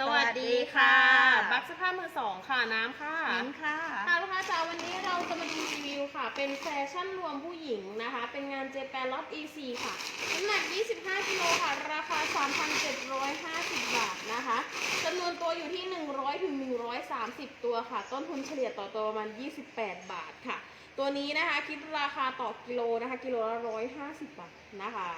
สวัสดีค่ะสวัสดีค่ะ บัคสภาพมือสองค่ะน้ำค่ะมิ้นค่ะ ค่ะลูกค้าจ๋าวันนี้เราจะมาดูรีวิวค่ะ เป็นแฟชั่นรวมผู้หญิงนะคะ เป็นงานเจแปนล็อต E4 ค่ะ น้ำหนัก 25กิโลค่ะ ราคา 3,750 บาทนะคะจำนวนตัวอยู่ที่ 30 ตัวค่ะ ต้นทุนเฉลี่ยต่อตัวประมาณ 28 บาทค่ะ ตัวนี้นะคะคิดราคาต่อกิโลนะคะ กิโลละ150 บาทนะคะ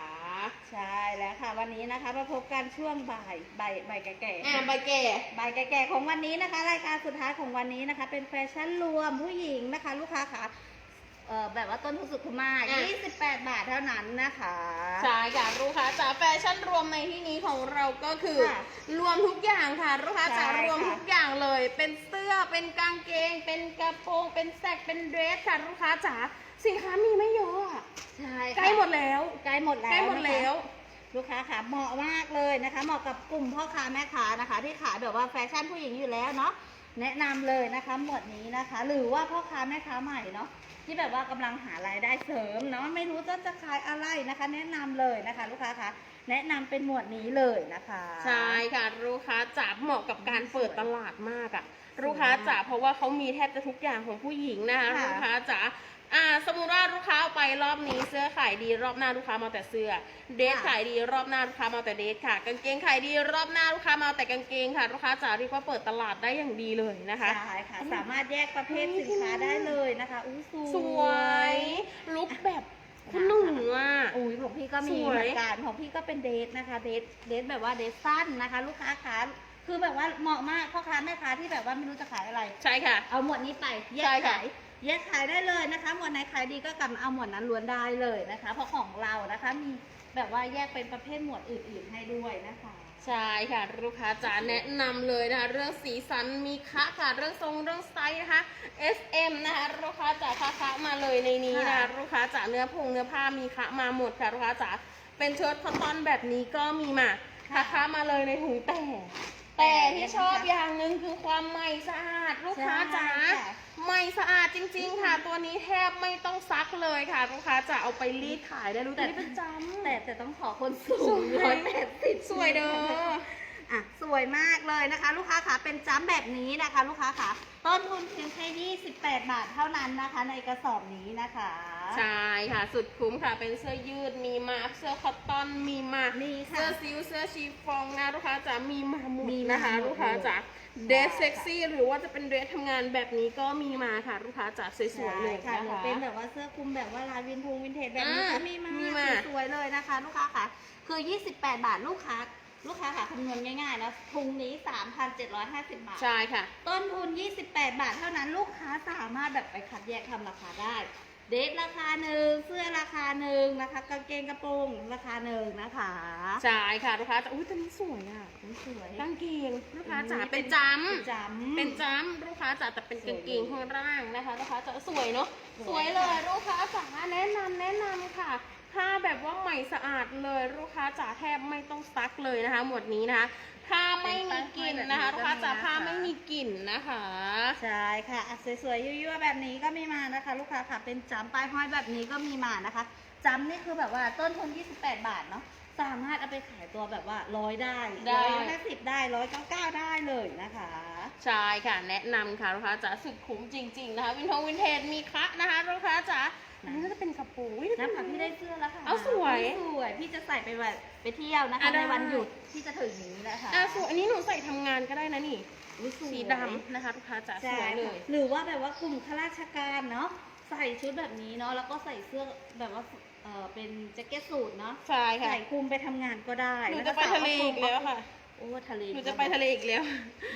ใช่แล้วค่ะ วันนี้นะคะมาพบกันช่วงบ่ายบ่ายบ่แก่ๆอ่าใบแก่ บ่ายแก่ของวันนี้นะคะ รายการสุดท้ายของวันนี้นะคะ เป็นแฟชั่นรวมผู้หญิงนะคะ ลูกค้าค่ะ เอ่อแบบว่าต้นทุนสุดคุ้มมากอะ 28 บาทเท่านั้นนะคะ ใช่ค่ะลูกค้าจ๋าแฟชั่นรวมในที่นี้ของเราก็คือ ค่ะรวมทุกอย่างค่ะลูกค้าจ๋าใช่ค่ะ รวมทุกอย่างเลย เป็นเสื้อเป็นกางเกง เป็นกระโปรงเป็นแสกเป็นเดรสค่ะลูกค้าจ๋าสินค้ามีไม่เยอะอะใช่ใกล้หมดแล้วใกล้หมดแล้วใกล้หมดนะคะ แล้ว ลูกค้าค่ะเหมาะมากเลยนะคะ เหมาะกับกลุ่มพ่อค้าแม่ค้านะคะ ที่ขายแบบว่าแฟชั่นผู้หญิงอยู่แล้วเนาะแนะนำเลยนะคะ หมวดนี้นะคะ หรือว่าพ่อค้าแม่ค้าใหม่เนาะ ที่แบบว่ากำลังหารายได้เสริมเนาะไม่รู้จะจะขายอะไรนะคะ แนะนำเลยนะคะ ลูกค้าคะแนะนำเป็นหมวดนี้เลยนะคะ ใช่ค่ะลูกค้าจ๋าเหมาะกับการเปิดตลาดมากอะสวยลูกค้าจ๋าเพราะว่าเขามีแทบจะทุกอย่างของผู้หญิงนะคะค่ะลูกค้าจ๋า อ่าสมมติว่าลูกค้าเอาไปรอบนี้เสื้อขายดีรอบหน้าลูกค้ามาแต่เสื้อ เดทขายดีรอบหน้าลูกค้ามาแต่เดทค่ะ กางเกงขายดีรอบหน้าลูกค้ามาแต่กางเกงค่ะ ลูกค้าจ๋าเรียกว่าเปิดตลาดได้อย่างดีเลยนะคะใช่ค่ะ สามารถแยกประเภทสินค้าได้เลยนะคะอู้สวยสวยลุคแบบคุณหนุ่มอะอุ้ยของพี่ก็มีสวยเหมือนกันของพี่ก็เป็นเดทนะคะ เดทเดทแบบว่าเดทสั้นนะคะ ลูกค้าคะคือแบบว่าเหมาะมากพ่อค้าแม่ค้าที่แบบว่าไม่รู้จะขายอะไร ใช่ค่ะ เอาหมวดนี้ไปแยกใช่ค่ะขาย แยกขายได้เลยนะคะ หมวดไหนขายดีก็กลับมาเอาหมวดนั้นล้วนได้เลยนะคะ เพราะของเรานะคะมีแบบว่าแยกเป็นประเภทหมวดอื่น ๆให้ด้วยนะคะ ใช่ค่ะ ลูกค้าจ๋าแนะนำเลยนะคะ เรื่องสีสันมีคะค่ะเรื่องทรงเรื่องไซส์นะคะ S M นะคะลูกค้าจ๋าคะคะมาเลยในนี้นะค่ะ คะลูกค้าจ๋าเนื้อพงเนื้อผ้ามีคะมาหมดค่ะลูกค้าจ๋าเป็นเชิ้ตคอตตอนแบบนี้ก็มีมาคะคะมาเลยในถุงแต่ แต่ที่ชอบอย่างหนึ่งคือความใหม่สะอาดลูกค้าจ๋า ใช่ค่ะใหม่ สะอาดจริง ๆ ค่ะ ตัวนี้แทบไม่ต้องซักเลยค่ะลูกค้าจ๋าเอาไปรีดขายได้รู้แต่นี่เป็นจำแต่แต่ต้องขอคนสูสงวยร้อยแปดสิบสวยเด้อ อะสวยมากเลยนะคะ ลูกค้าขาเป็นจ้ำแบบนี้นะคะ ลูกค้าขาต้นทุนเพียงแค่28 บาทเท่านั้นนะคะ ในกระสอบนี้นะคะ ใช่ค่ะ สุดคุ้มค่ะ เป็นเสื้อยืดมีมาเสื้อคอตตอนมีมามีค่ะเสื้อซิลเสื้อชีฟองนะลูกค้าจ๋ามีมาหมดมีมานะคะ หมดลูกค้าจ๋าเลยเดรสเซ็กซี่หรือว่าจะเป็นเดรสทำงานแบบนี้ก็มีมาค่ะ ลูกค้าจ๋าสวยๆเลยใช่ค่ะนะหรือคะเป็นแบบว่าเสื้อคลุมแบบว่าลายวินทงวินเทจแบบนี้อ่าก็มีมามีมา สวยๆเลยนะคะ ลูกค้าค่ะคือ 28 บาทลูกค้า ลูกค้าค่ะคำนวณง่ายๆนะทุงนี้ 3,750 บาท ใช่ค่ะ ต้นทุน 28 บาทเท่านั้นลูกค้าสามารถแบบไปคัดแยกทำราคาได้ เดทราคาหนึ่งเสื้อราคาหนึ่งนะคะกางเกงกระโปรงราคาหนึ่งนะคะใช่ค่ะลูกค้าจ๋าอุ้ยตัวนี้สวยอะสวยกางเกงลูกค้าจ๋าอุ๊ยเป็นจเป็นจำำเป็นจำลูกค้าจ๋าแต่เป็นกางเกงสวยเลยข้างล่างนะคะลูกค้าจ๋าสวยเนาะสวยสวยเลยลูกค้าจ๋าแนะนำแนะนำค่ะ ผ้าแบบว่าใหม่สะอาดเลยลูกค้าจ๋าแทบไม่ต้องซักเลยนะคะ หมวดนี้นะคะผ้าไม่มีกลิ่นนะคะลูกค้าจ๋าผ้าไม่มีกลิ่นนะคะ ใช่ค่ะอะสวยๆยั่วๆแบบนี้ก็มีมานะคะ ลูกค้าค่ะเป็นจำปลายห้อยแบบนี้ก็มีมานะคะจำนี่คือแบบว่าต้นทุน 28 บาทเนาะสามารถเอาไปขายตัวแบบว่าร้อยได้ได้ร้อยห้าสิบได้ร้อยเก้าเก้าได้เลยนะคะ ใช่ค่ะแนะนำค่ะลูกค้าจ๋าสุดคุ้มจริง ๆ นะคะ วินทงวินเทจมีคะนะคะลูกค้าจ๋า อันนี้น่าจะเป็นกระโปรงอุ๊ยน้ำค่ะพี่ได้เสื้อแล้วค่ะเอาสวย สวยพี่จะใส่ไปแบบไปเที่ยวนะคะอะได้ ในวันหยุดที่จะถึงนี้นะคะอะสวยอันนี้หนูใส่ทำงานก็ได้นะนี่ อุ๊ยสวยสีดำนะคะลูกค้าจ๋าสใช่วยเลค่ะย หรือว่าแบบว่ากลุ่มข้าราชการเนาะใส่ชุดแบบนี้เนาะแล้วก็ใส่เสื้อแบบว่าเออเป็นแจ็คเก็ตสูทเนาะใช่ค่ะ ใส่คลุมไปทำงานก็ได้หนูแวจะก็ไปทะเลอีกแล้วค่ะ โอ้ทะเลหนูจะไปทะเลอีกแล้ว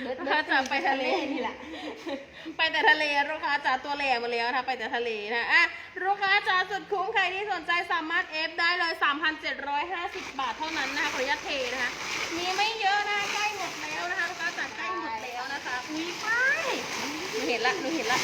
เบิดลูกค้าจ๋าไปทะเล นี่แหละ ไปแต่ทะเลลูกค้าจ๋าตัวแหลมมาแล้วนะคะไปแต่ทะเลนะอะลูก ค้าจ๋าสุดคุ้มใครที่สนใจสามารถเอฟได้เลย 3,750 บาทเท่านั้นนะคะขออนุญาตเทนะคะมีไม่เยอะนะคะใกล้หมดแล้วนะคะลูกค้าจ๋าใกล้หมดแล้วนะคะอุ้ยป้ายหนูเห็นละหนูเห็นละ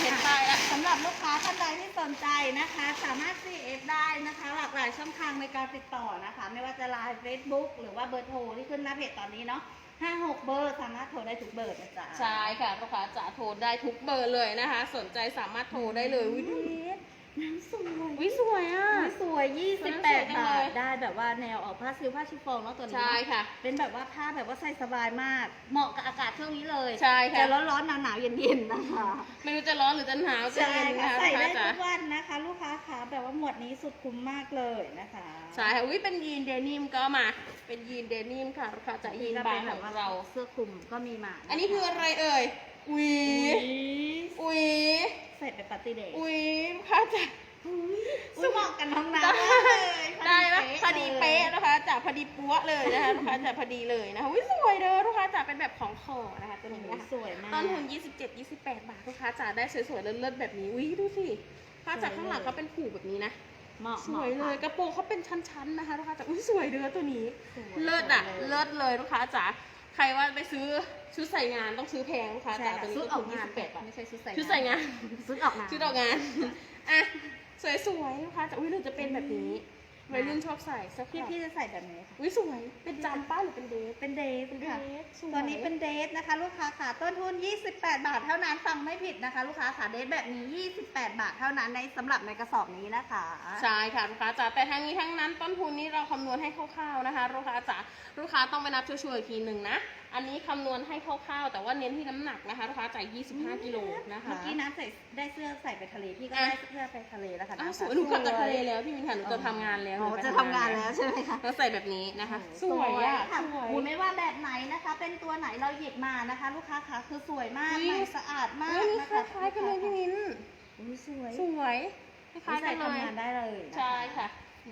เห็นป้ายละสำหรับลูกค้าท่านใดที่สนใจนะคะ สามารถ CF ได้นะคะ หลากหลายช่องทางในการติดต่อนะคะ ไม่ว่าจะไลน์ Facebook หรือว่าเบอร์โทรที่ขึ้นหน้าเพจตอนนี้เนาะ ห้าหกเบอร์สามารถโทรได้ทุกเบอร์นะจ๊ะ ใช่ค่ะลูกค้าจะโทรได้ทุกเบอร์เลยนะคะ สนใจสามารถโทรได้เลยวิดีเดท น้ำสวยวิสวยอะอุ๊ยสวยสวย28จังบาเลทยได้แบบว่าแนวออกผ้าซิลผ้าชิฟฟ่องเนาะตัวนี้ใช่เนาะค่ะ เป็นแบบว่าผ้าแบบว่าใส่สบายมาก เหมาะกับอากาศช่วงนี้เลยใช่ค่ะจะร้อนๆหนาวๆเย็นๆนะคะ ไม่รู้จะร้อนหรือจะหนาวจะใช่เย็นค่ะนะคะใส่ได้ลูกค้าทุจ๋ากวันนะคะ ลูกค้าขาแบบว่าหมวดนี้สุดคุ้มมากเลยนะคะใช่ค่ะอุ้ยเป็นยีนเดนิมก็มา เป็นยีนเดนิมค่ะลูกค้าจ๋ายีนก็บาเป็งนขแบอบงว่าเราเสื้อคลุมก็มีมา อันนี้คืออะไรเอ่ย อุ้ยอุ้ยใส่ไปปาร์ตี้เดย์อุ้ยลูกค้าจ๋าอุ้ยเหมาะกับน้องน้ำได้มากเลยได้ไหมพอดีลยเป๊ะนะคะจากพอดีปัวเลยนะคะลูกค้าจ๋าพอดีเลยนะคะอุ้ยสวยเด้อลูกค้าจ๋าเป็นแบบของคอนะคะตัวนี้โอ้นะคะยสวยมากต้นทุน27 28 บาทลูกค้าจ๋าได้สวยๆเลิศๆแบบนี้อุ้ยดูสิลูกค้าจ๋าข้างหลังเขาเป็นผูกแบบนี้นะเหมาะสวยเลยกระโปรงเขาเป็นชั้นๆนะคะลูกค้าจ๋าอุ้ยสวยเด้อตัวนี้สวยเลิศอะสวยเลิศเลยลูกค้าจ๋า ใครว่าไปซื้อชุดใส่งานต้องซื้อแพงลูกค้าใช่จ๋าค่ะตัวนี้ชุดก็ออกคืงาน28เป็ดบาทไม่ใช่ชุดใส่ชุดใส่งานชุดออกงานชุดออกงาน อะ สวยๆลูกค้าจ๋าอุ้ยหรือจะเป็นแบบนี้ วัยรุ่นชอบใส่สักพี่พี่พี่จะใส่แบบไหนคะอุ้ยสวย เป็นจำป้าหรือเป็นเดฟเป็นเดทเป็นเดค่ะฟสวยตัวนี้เป็นเดทนะคะ ลูกค้าขาต้นทุน 28 บาทเท่านั้นฟังไม่ผิดนะคะ ลูกค้าขาเดทแบบนี้ 28 บาทเท่านั้นในสำหรับในกระสอบนี้นะคะ ใช่ค่ะลูกค้าจ๋าแต่ทั้งนี้ทั้งนั้นต้นทุนนี้เราคำนวณให้คร่าวๆนะคะ ลูกค้าจ๋าลูกค้าต้องไปนับชัวร์ๆอีกทีหนึ่งนะ อันนี้คำนวณให้คร่าวๆ แต่ว่าเน้นที่น้ำหนักนะคะลูกค้าจ่าย25กิโลนะคะ เมื่อกี้น้ำใส่ได้เสื้อใส่ไปทะเลพี่ก็อะได้เสื้อไปทะเลแล้วค่ะอ้าวน้ำสวยหนูกลับจากทะเลแล้วพี่มินค่ะหนูจะทำงานแล้วอ๋อหนูไปจะทำงานแล้วใช่ไหมคะแล้วใส่แบบนี้นะคะ สวยอะค่ะสวยคุณไม่ว่าแบบไหนนะคะ เป็นตัวไหนเราหยิบมานะคะ ลูกค้าขาคือสวยมากอุ๊ยใหม่สะอาดมากเฮ้ยนี่นะคคะล้ายๆกันเลยพี่มินอุ๊ยสวยสวยคล้ายๆกัใส่นเลทำยงานได้เลยนะคะใช่ค่ะ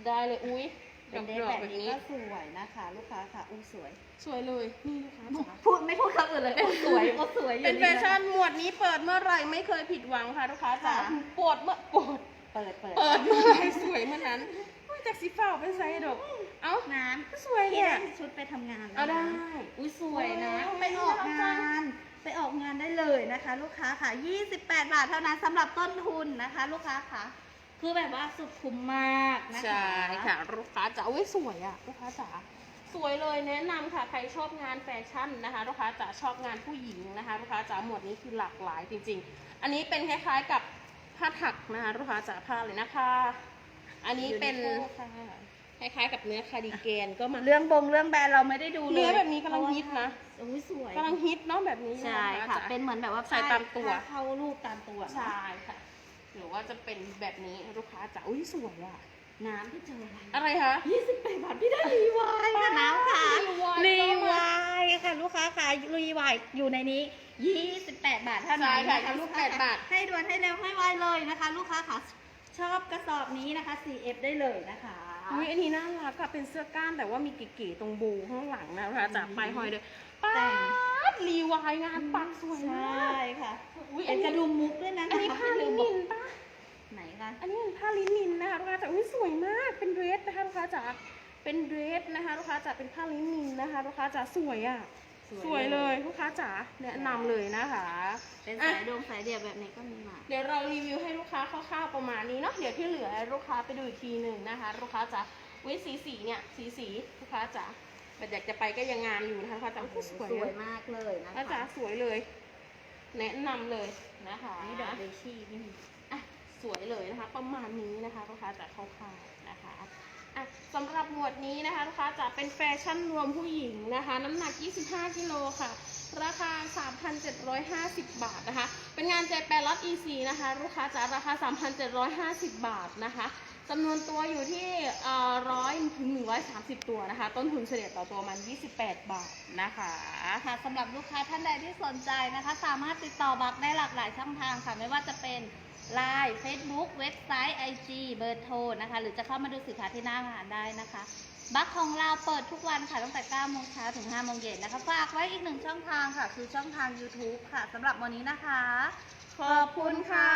ได้เลยอุ้ย เป็นเดทดอกแบบๆแบบนี้นี้ก็สวยนะคะ ลูกค้าค่ะอู้สวย สวยเลยนี่ลูกค้าจ๋า พูดไม่พูดคำอื่นเลยอู้สวยอู้สวยอยู่เป็นแฟชั่นหมวดนี้เปิดเมื่อไหร่ไม่เคยผิดหวังค่ะลูกค้าจ๋าค่ะปวดเมื่อปวดเปิดเปิดเปิดเมื่อไหร่สวยเมื่อนั้นว่าจากสีฟ้าเป็นไซส์ดอกเอ้าน้สวยำพี่เนี่ยได้ชุดไปทำงานแล้วเอาได้นะอุ้ยสวยนะโอ้ยไปออกงานไปออกงานได้เลยนะคะ ลูกค้าค่ะ 28 บาทเท่านั้นสำหรับต้นทุนนะคะ ลูกค้าค่ะ คือแบบว่าสุดคุ้มมากนะคะใช่ค่ะ ลูกค้าจ๋าอุ้ยสวยอะลูกค้าจ๋าสวยเลยแนะนำค่ะใครชอบงานแฟชั่นนะคะ ลูกค้าจ๋าชอบงานผู้หญิงนะคะ ลูกค้าจ๋าหมวดนี้คือหลากหลายจริง ๆ อันนี้เป็นคล้ายๆกับผ้าถักนะคะลูกค้าจ๋าผ้าเลยนะคะ อันนี้เป็นอยู่ในโชว์ค่ะคล้ายๆกับเนื้อคาร์ดิแกนก็มาเรื่องบงเรื่องแบรนด์เราไม่ได้ดูเลยเนื้อแบบนี้กำลังฮิตนะโอ้ยสวยกำลังฮิตเนาะแบบนี้นใช่ลูกค่ะจ๋าเป็นเหมือนแบบว่าใส่ตามตัวผ้เข้ารูปตามตัวใช่ค่ะ หรือว่าจะเป็นแบบนี้ลูกค้าจ๋าอุ้ยสวยอะ น้ำที่เจออะไรอะไรคะ28บาทพี่ได้รีวายค่ะน้ำค่ะรีวายรีก็มาวายค่ะลูกค้าค่ะรีวายอยู่ในนี้28บาทเท่านั้นใช่ค่ะนะคะลูก28ค้บาทให้ด่วนให้เร็วให้ไวเลยนะคะ ลูกค้าค่ะชอบกระสอบนี้นะคะ CF ได้เลยนะคะอุ้ยอันนี้น่ารักอะเป็นเสื้อกล้ามแต่ว่ามีเก๋ๆตรงบูข้างหลังนะคะจ๋าปลายหอยเลยป้าแต่งด รีวายงานปักสวยใชมา่กค่ะอุ้ยอัเป็นนนี้กระดุมมุกด้วยนะอันนี้ผ้าลินินปะไหนคะอันนี้เป็นผ้าลินินนะคะลูกค้าจ๋าอุ้ยสวยมากเป็นเดรสนะคะลูกค้าจ๋าเป็นเดรสนะคะลูกค้าจ๋าเป็นผ้าลินินนะคะลูกค้าจ๋าสวยอะสวยเลยลูกค้าจ๋าแนะนำเลยนะคะ เป็นอะสายดวงสายเดียวแบบนี้ก็มีมา เดี๋ยวเรารีวิวให้ลูกค้าคร่าวๆประมาณนี้เนาะ เดี๋ยวที่เหลือลูกค้าไปดูอีกทีหนึ่งนะคะ ลูกค้าจ๋าวิสีสีเนี่ยสีสีลูกค้าจ๋า แบบอยากจะไปก็ยังงามอยู่นะคะลูกค้าจ๋าโอ้โหสวยสเลวยยมากเลยนะลูกค้าจ๋าคะสวยเลย แนะนำเลยนะคะนี่ดอกเดชี่นี่อะสวยเลยนะคะ ประมาณนี้นะคะลูกค้าจ๋าคร่าวๆนะคะอะสำหรับหมวดนี้นะคะลูกค้าจ๋าเป็นแฟชั่นรวมผู้หญิงนะคะ น้ำหนัก 25 กิโลค่ะราคา 3,750 บาทนะคะ เป็นงานเจแปนล็อต EC นะคะ ลูกค้าจ๋าราคา 3,750 บาทนะคะ จำนวนตัวอยู่ที่ร้อยถึง130ตัวนะคะ ต้นทุนเฉลี่ยต่อตัวมัน 28 บาทนะคะค่ะสำหรับลูกค้าท่านใดที่สนใจนะคะ สามารถติดต่อบักได้หลากหลายช่องทางค่ะ ไม่ว่าจะเป็น Line Facebook เว็บไซต์ IG เบอร์โทรนะคะ หรือจะเข้ามาดูสินค้าที่หน้างานได้นะคะ บัคของเราเปิดทุกวันค่ะ ตั้งแต่9โมงเช้าถึง5โมงเย็นนะคะ ฝากไว้อีกหนึ่งช่องทางค่ะ คือช่องทาง YouTube ค่ะสำหรับวันนี้นะคะ ขอบคุณค่ะ